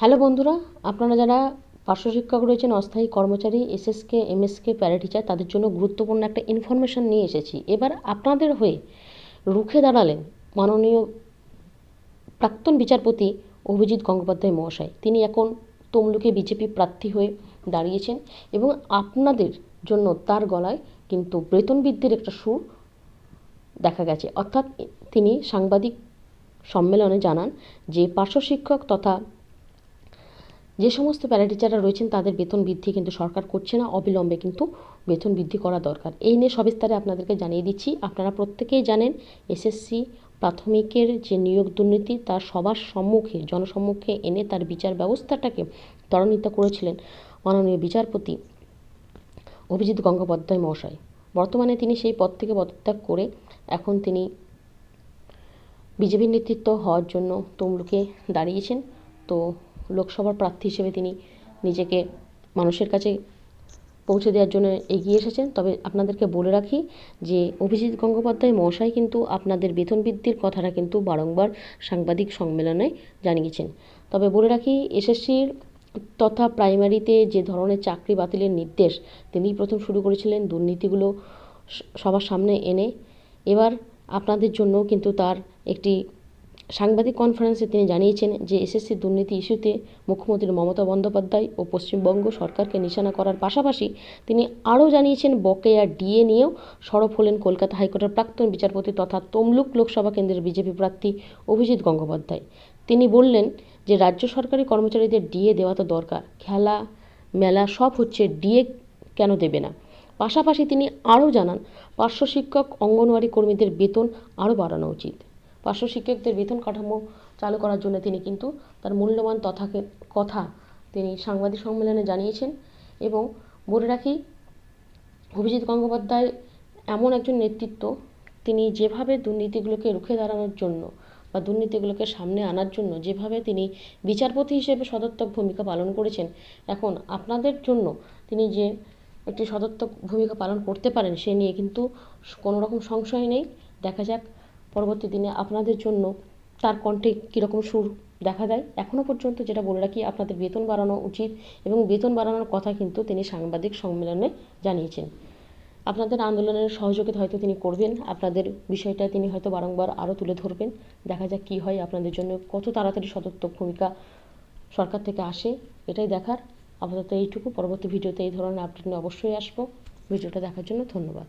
Hello বন্ধুরা, আপনারা যারা পার্শ্ব শিক্ষক রয়েছেন, অস্থায়ী কর্মচারী, এসএসকে, এমএসকে প্যারা টিচার তাদের জন্য গুরুত্বপূর্ণ একটা ইনফরমেশন নিয়ে এসেছি। এবার আপনাদের হয়ে রুখে দাঁড়ালেন মাননীয় প্রাক্তন বিচারপতি অভিজিৎ গঙ্গোপাধ্যায় মহাশয়। তিনি এখন তমলুকে বিজেপি প্রার্থী হয়ে দাঁড়িয়েছেন এবং আপনাদের জন্য তার গলায় কিন্তু বেতন বৃদ্ধির একটা সুর দেখা গেছে। অর্থাৎ তিনি সাংবাদিক সম্মেলনে জানান যে পার্শ্ব শিক্ষক তথা যে সমস্ত প্যারাটিচাররা রয়েছেন, তাদের বেতন বৃদ্ধি কিন্তু সরকার করছে না, অবিলম্বে কিন্তু বেতন বৃদ্ধি করা দরকার। এই নিয়ে সবিস্তারে আপনাদেরকে জানিয়ে দিচ্ছি, আপনারা প্রত্যেকেই জানেন, এসএসসি প্রাথমিকের যে নিয়োগ দুর্নীতি, তার সবার সম্মুখে, জনসম্মুখে এনে তার বিচার ব্যবস্থাটাকে ত্বরান্বিত করেছিলেন মাননীয় বিচারপতি অভিজিৎ গঙ্গোপাধ্যায় মহাশয়। বর্তমানে তিনি সেই পদ থেকে পদত্যাগ করে এখন তিনি বিজেপির নেতৃত্ব হওয়ার জন্য তমলুকে দাঁড়িয়েছেন। তো লোকসভার প্রার্থী হিসেবে তিনি নিজেকে মানুষের কাছে পৌঁছে দেওয়ার জন্য এগিয়ে এসেছেন। তবে আপনাদেরকে বলে রাখি যে অভিজিৎ গঙ্গোপাধ্যায় মশাই কিন্তু আপনাদের বেতন বৃদ্ধির কথাটা কিন্তু বারংবার সাংবাদিক সম্মেলনে জানিয়েছেন। তবে বলে রাখি, এসএসসির তথা প্রাইমারিতে যে ধরনের চাকরি বাতিলের নির্দেশ তিনিই প্রথম শুরু করেছিলেন, দুর্নীতিগুলো সবার সামনে এনে। এবার আপনাদের জন্য কিন্তু তার একটি সাংবাদিক কনফারেন্সে তিনি জানিয়েছেন যে এসএসসি দুর্নীতি ইস্যুতে মুখ্যমন্ত্রী মমতা বন্দ্যোপাধ্যায় ও পশ্চিমবঙ্গ সরকারকে নিশানা করার পাশাপাশি তিনি আরও জানিয়েছেন বকেয়া ডিএ নিয়েও সরব হলেন কলকাতা হাইকোর্টের প্রাক্তন বিচারপতি তথা তমলুক লোকসভা কেন্দ্রের বিজেপি প্রার্থী অভিজিৎ গঙ্গোপাধ্যায়। তিনি বললেন যে রাজ্য সরকারি কর্মচারীদের ডিএ দেওয়া তো দরকার, খেলা, মেলা সব হচ্ছে ডিএ কেন দেবে না? পাশাপাশি তিনি আরও জানান, পার্শ্ব শিক্ষক, অঙ্গনওয়াড়ি কর্মীদের বেতন আরও বাড়ানো উচিত। পার্শ্ব শিক্ষকদের বেতন কাঠামো চালু করার জন্য তিনি কিন্তু তার মূল্যবান তথাকে কথা তিনি সাংবাদিক সম্মেলনে জানিয়েছেন এবং বলে রাখি, অভিজিৎ গঙ্গোপাধ্যায় এমন একজন নেতৃত্ব তিনি যেভাবে দুর্নীতিগুলোকে রুখে দাঁড়ানোর জন্য বা দুর্নীতিগুলোকে সামনে আনার জন্য যেভাবে তিনি বিচারপতি হিসেবে সদর্থক ভূমিকা পালন করেছেন, এখন আপনাদের জন্য তিনি যে একটি সদর্থক ভূমিকা পালন করতে পারেন সে নিয়ে কিন্তু কোনো রকম সংশয় নেই। দেখা যাক পরবর্তী দিনে আপনাদের জন্য তার কণ্ঠে কীরকম সুর দেখা দেয় এখনও পর্যন্ত যেটা বলে রাখি, আপনাদের বেতন বাড়ানো উচিত এবং বেতন বাড়ানোর কথা কিন্তু তিনি সাংবাদিক সম্মেলনে জানিয়েছেন। আপনাদের আন্দোলনের সহযোগিতা হয়তো তিনি করবেন, আপনাদের বিষয়টা তিনি হয়তো বারংবার আরও তুলে ধরবেন। দেখা যাক কী হয় আপনাদের জন্য, কত তাড়াতাড়ি সদর্থক ভূমিকা সরকার থেকে আসে, এটাই দেখার। আপাতত এইটুকু, পরবর্তী ভিডিওতে এই ধরনের আপডেট নিয়ে অবশ্যই আসব। ভিডিওটা দেখার জন্য ধন্যবাদ।